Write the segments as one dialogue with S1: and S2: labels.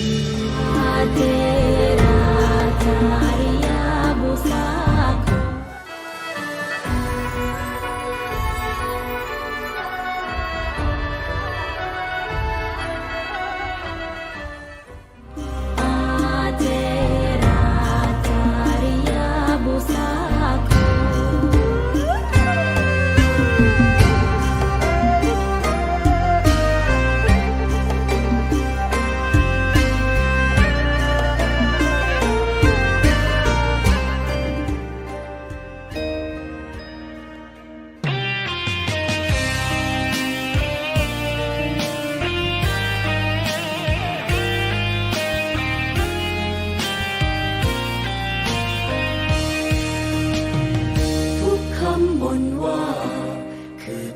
S1: ทุ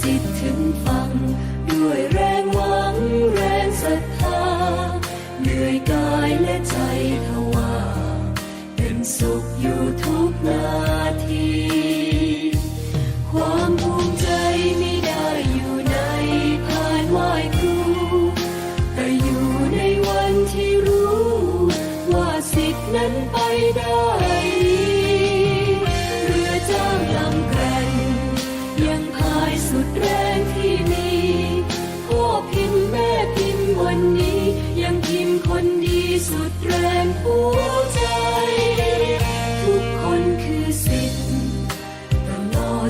S1: สิทธิ์ถึงฟัง ด้วยแรงหวังแรงศรัทธาเหนื่อยกายและใจทว่า เป็นสุขอยู่ทุกนาที ความภูมิใจไม่ได้อยู่ในพานไหวครู แต่อยู่ในวันที่รู้ ว่าสิทธิ์นั้นไปได้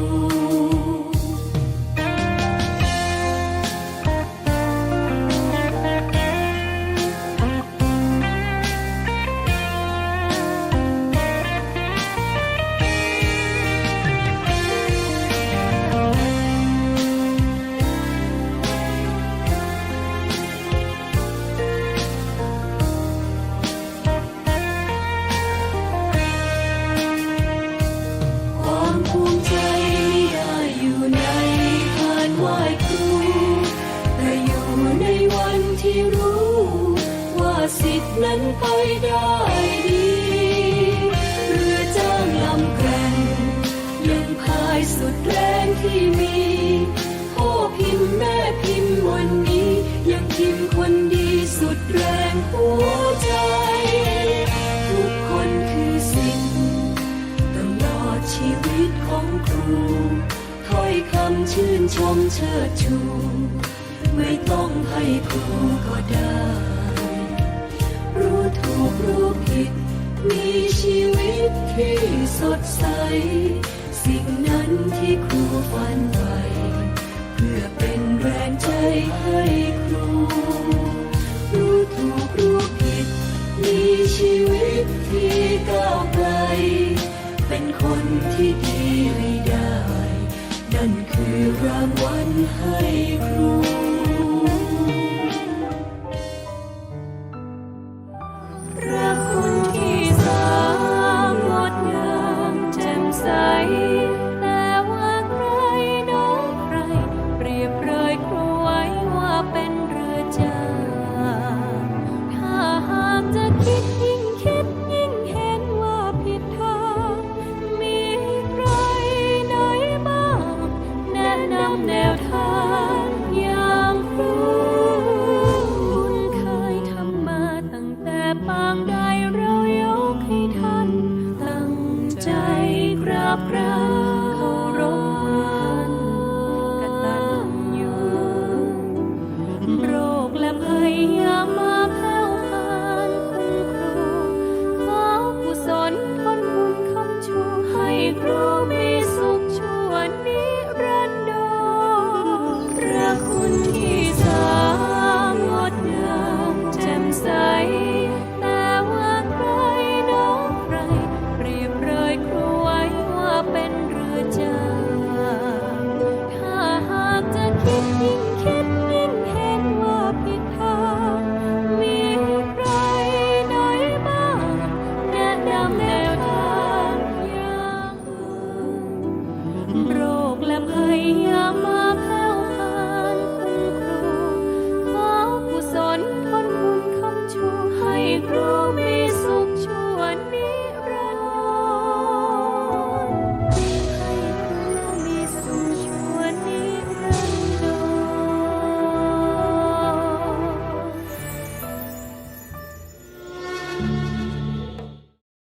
S1: ู ที่รู้ ว่าสิทธินั้นไปได้ดีเรือจ้างลำแกร่งยังพายสุดแรงที่มีพ่อพิมพ์แม่พิมพ์วันนี้ ยังพิมพ์คนดีสุดแรงหัวใจ ทุกคนคือสิทธิ์ตลอดชีวิตของครูถ้อยคำชื่นชมเชิดชู ไม่ต้องให้ครูก็ได้ รู้ถูกรู้ผิด มีชีวิตที่สดใส สิ่งนั้นที่ครูฝันไปเพื่อเป็นแรงใจให้ครู รู้ถูกรู้ผิด มีชีวิตที่ก้าวไกล เป็นคนที่ดีให้ได้ นั่นคือรางวัลให้ แ